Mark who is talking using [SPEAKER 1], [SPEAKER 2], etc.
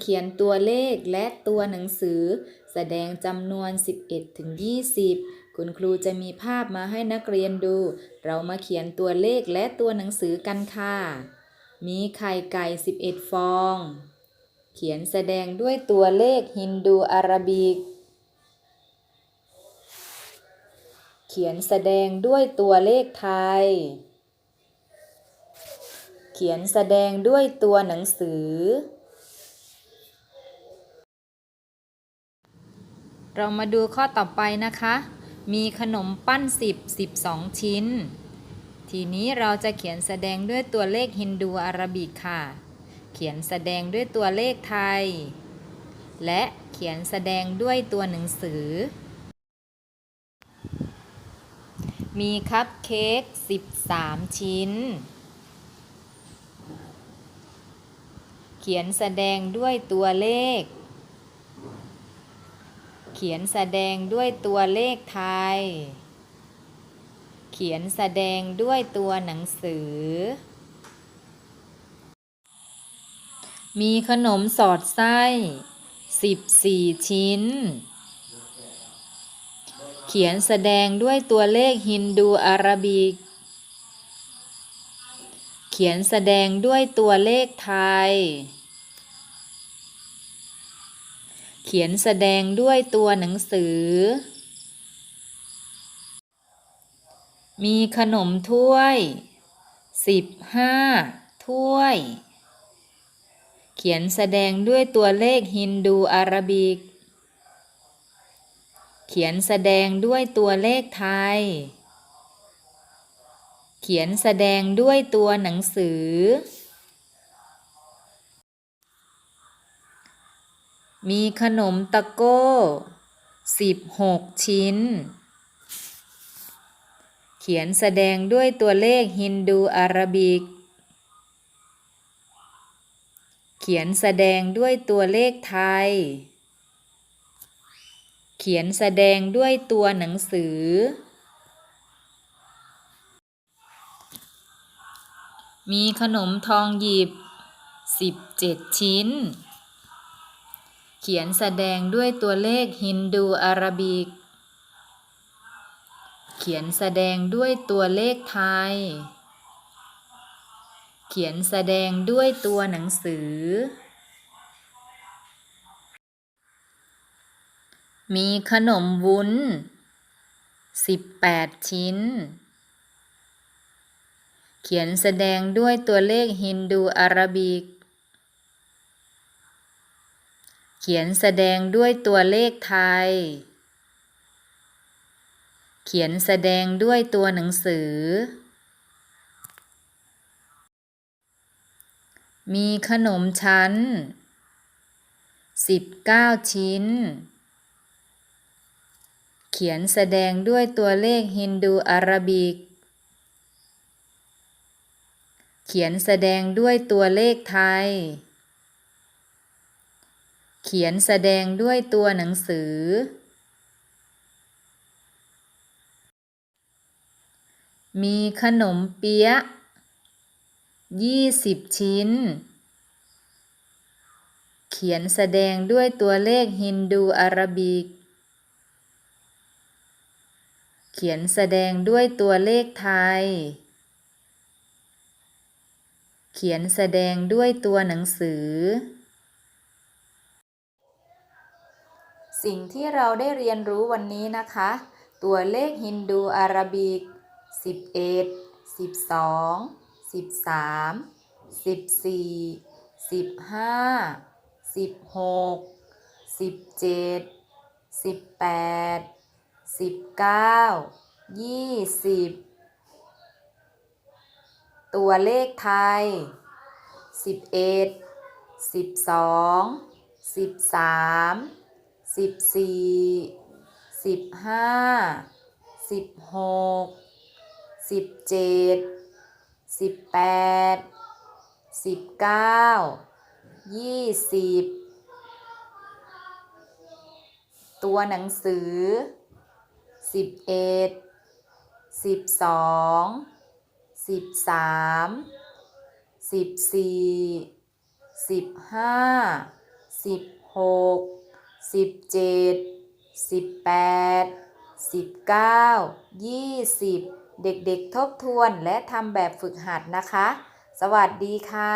[SPEAKER 1] เขียนตัวเลขและตัวหนังสือ แสดงจำนวน 11ถึง20 คุณครูจะมีภาพมาให้นักเรียนดู เรามาเขียนตัวเลขและตัวหนังสือกันค่ะ มีไข่ไก่ 11 ฟอง เขียนแสดงด้วยตัวเลขฮินดูอาราบิก เขียนแสดงด้วยตัวเลขไทยเขียนแสดงด้วยตัวหนังสือ เรามาดูข้อต่อไปนะคะ มีขนมปั้น 10 12 ชิ้น ทีนี้เราจะเขียนแสดงด้วยตัวเลขฮินดูอารบิกค่ะ เขียนแสดงด้วยตัวเลขไทย และเขียนแสดงด้วยตัวหนังสือ มีคัพเค้ก 13 ชิ้น เขียนแสดงด้วยตัวเลข เขียนแสดงด้วยตัวเลขไทย เขียนแสดงด้วยตัวหนังสือ มีขนมสอดไส้14ชิ้น เขียนแสดงด้วยตัวเลขฮินดูอารบิก เขียนแสดงด้วยตัวเลขไทย เขียนแสดงด้วยตัวหนังสือ มีขนมถ้วย15ถ้วย เขียนแสดงด้วยตัวเลขฮินดูอาราบิก เขียนแสดงด้วยตัวเลขไทย เขียนแสดงด้วยตัวหนังสือ มีขนมตะโก้16ชิ้น เขียนแสดงด้วยตัวเลขฮินดูอาราบิก เขียนแสดงด้วยตัวเลขไทย เขียนแสดงด้วยตัวหนังสือ มีขนมทองหยิบ17ชิ้น เขียนแสดงด้วยตัวเลขฮินดูอารบิก เขียนแสดงด้วยตัวเลขไทย เขียนแสดงด้วยตัวหนังสือ มีขนมวุ้น 18 ชิ้น เขียนแสดงด้วยตัวเลขฮินดูอารบิก เขียนแสดงด้วยตัวเลขไทย เขียนแสดงด้วยตัวหนังสือ มีขนมชั้น 19 ชิ้น เขียนแสดงด้วยตัวเลขฮินดูอาราบิก เขียนแสดงด้วยตัวเลขไทย เขียนแสดงด้วยตัวหนังสือ มีขนมเปี๊ยะ20ชิ้น เขียนแสดงด้วยตัวเลขฮินดูอารบิก เขียนแสดงด้วยตัวเลขไทย เขียนแสดงด้วยตัวหนังสือ สิ่งที่เราได้เรียนรู้วันนี้นะคะ ตัวเลขฮินดูอาราบิก 11 12 13 14 15 16 17 18 19 20 ตัวเลขไทย 11 12 13 14 15 16 17 18 19 20ตัวหนังสือ11 12 13 14 15สิบหก สิบเจ็ดสิบแปดสิบเก้ายี่สิบเด็กๆทบทวนและทำแบบฝึกหัดนะคะ สวัสดีค่ะ